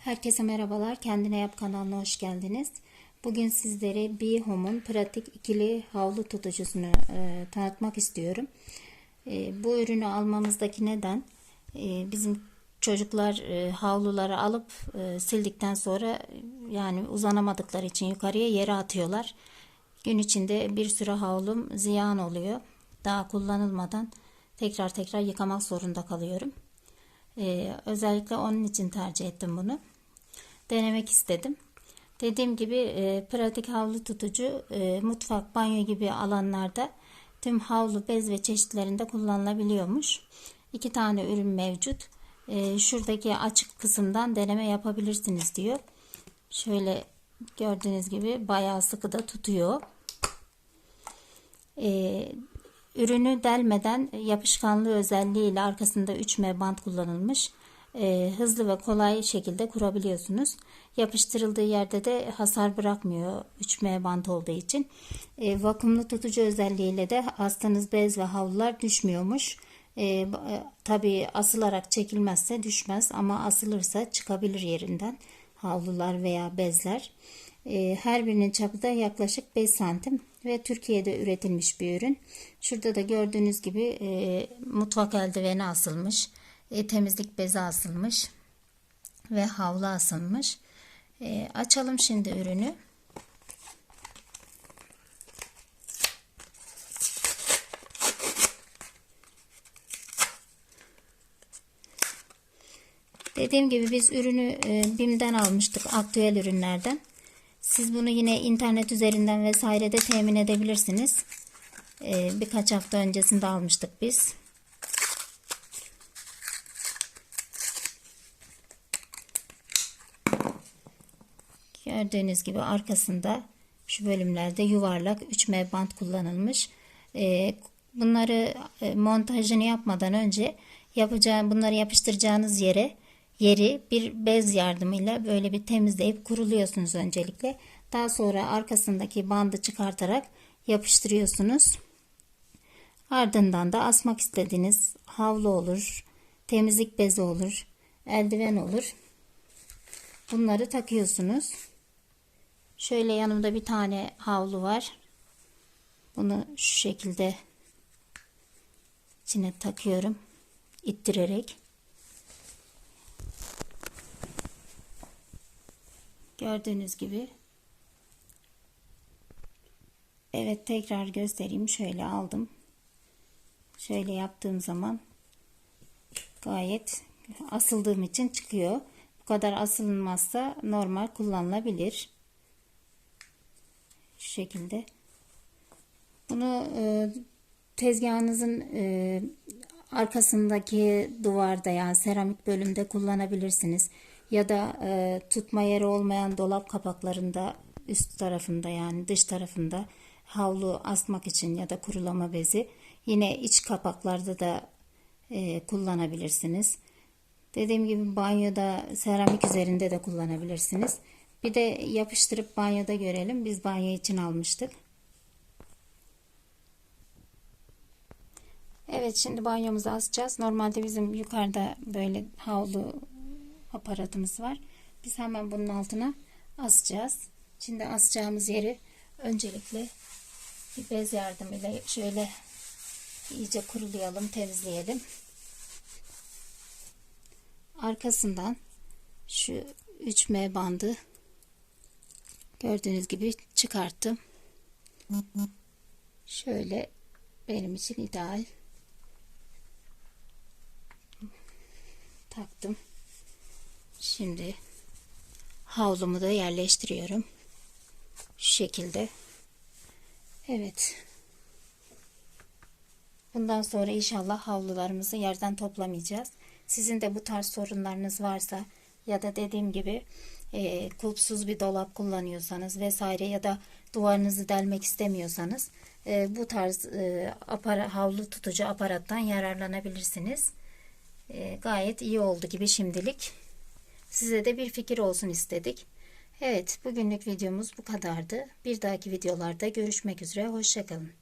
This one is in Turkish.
Herkese merhabalar. Kendine Yap kanalına hoş geldiniz. Bugün sizlere Bihome'un pratik ikili havlu tutucusunu e, tanıtmak istiyorum. E, bu ürünü almamızdaki neden e, bizim çocuklar e, havluları alıp e, sildikten sonra yani uzanamadıkları için yukarıya yere atıyorlar. Gün içinde bir sürü havlum ziyan oluyor. Daha kullanılmadan tekrar tekrar yıkamak zorunda kalıyorum. Ee, özellikle onun için tercih ettim bunu. Denemek istedim. Dediğim gibi e, pratik havlu tutucu e, mutfak, banyo gibi alanlarda tüm havlu, bez ve çeşitlerinde kullanılabiliyormuş. İki tane ürün mevcut. E, şuradaki açık kısımdan deneme yapabilirsiniz diyor. Şöyle gördüğünüz gibi bayağı sıkı da tutuyor. E, Ürünü delmeden yapışkanlığı özelliğiyle arkasında 3M bant kullanılmış. E, hızlı ve kolay şekilde kurabiliyorsunuz. Yapıştırıldığı yerde de hasar bırakmıyor 3M bant olduğu için. E, vakumlu tutucu özelliğiyle de hastanız bez ve havlular düşmüyormuş. E, Tabi asılarak çekilmezse düşmez ama asılırsa çıkabilir yerinden havlular veya bezler. E, her birinin çapı da yaklaşık 5 santim ve Türkiye'de üretilmiş bir ürün. Şurada da gördüğünüz gibi e, mutfak eldiveni asılmış, e, temizlik bezi asılmış ve havlu asılmış. E, açalım şimdi ürünü. Dediğim gibi biz ürünü e, BİM'den almıştık aktüel ürünlerden. Siz bunu yine internet üzerinden vesaire de temin edebilirsiniz. Ee, birkaç hafta öncesinde almıştık biz. Gördüğünüz gibi arkasında şu bölümlerde yuvarlak 3M bant kullanılmış. Ee, bunları e, montajını yapmadan önce yapacağım bunları yapıştıracağınız yere yeri bir bez yardımıyla böyle bir temizleyip kuruluyorsunuz öncelikle. Daha sonra arkasındaki bandı çıkartarak yapıştırıyorsunuz. Ardından da asmak istediğiniz havlu olur, temizlik bezi olur, eldiven olur. Bunları takıyorsunuz. Şöyle yanımda bir tane havlu var. Bunu şu şekilde içine takıyorum. ittirerek. Gördüğünüz gibi. Evet tekrar göstereyim. Şöyle aldım. Şöyle yaptığım zaman gayet asıldığım için çıkıyor. Bu kadar asılmazsa normal kullanılabilir. Şu şekilde. Bunu e, tezgahınızın e, arkasındaki duvarda yani seramik bölümde kullanabilirsiniz ya da e, tutma yeri olmayan dolap kapaklarında üst tarafında yani dış tarafında havlu asmak için ya da kurulama bezi yine iç kapaklarda da e, kullanabilirsiniz. Dediğim gibi banyoda seramik üzerinde de kullanabilirsiniz. Bir de yapıştırıp banyoda görelim. Biz banyo için almıştık. Evet şimdi banyomuzu asacağız. Normalde bizim yukarıda böyle havlu aparatımız var. Biz hemen bunun altına asacağız. Şimdi asacağımız yeri öncelikle bir bez yardımıyla şöyle iyice kurulayalım, temizleyelim. Arkasından şu 3M bandı gördüğünüz gibi çıkarttım. Şöyle benim için ideal. Taktım. Şimdi havlumu da yerleştiriyorum. Şu şekilde. Evet. Bundan sonra inşallah havlularımızı yerden toplamayacağız. Sizin de bu tarz sorunlarınız varsa ya da dediğim gibi e, kulpsuz bir dolap kullanıyorsanız vesaire ya da duvarınızı delmek istemiyorsanız e, bu tarz e, apara, havlu tutucu aparattan yararlanabilirsiniz. E, gayet iyi oldu gibi şimdilik. Size de bir fikir olsun istedik. Evet bugünlük videomuz bu kadardı. Bir dahaki videolarda görüşmek üzere. Hoşçakalın.